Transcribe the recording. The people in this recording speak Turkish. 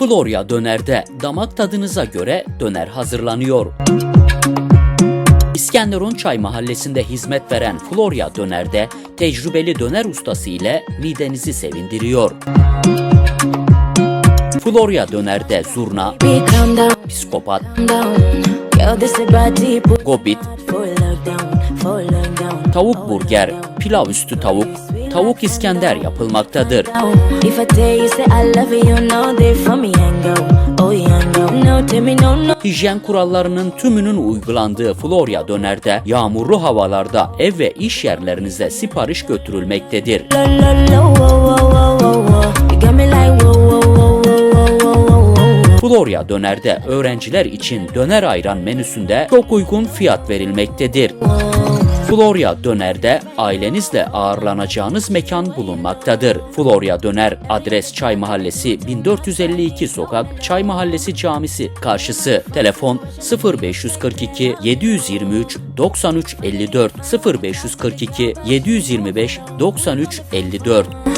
Florya Döner'de damak tadınıza göre döner hazırlanıyor. İskenderun Çay Mahallesi'nde hizmet veren Florya Döner'de tecrübeli döner ustası ile midenizi sevindiriyor. Florya Döner'de zurna, psikopat, gobit, tavuk burger, pilav üstü tavuk, tavuk İskender yapılmaktadır. Oh. Hijyen kurallarının tümünün uygulandığı Florya Döner'de yağmurlu havalarda ev ve iş yerlerinize sipariş götürülmektedir. Florya Döner'de öğrenciler için döner ayran menüsünde çok uygun fiyat verilmektedir. Florya Döner'de ailenizle ağırlanacağınız mekan bulunmaktadır. Florya Döner adres Çay Mahallesi 1452 sokak Çay Mahallesi Camisi karşısı. Telefon 0542 723 93 54 0542 725 93 54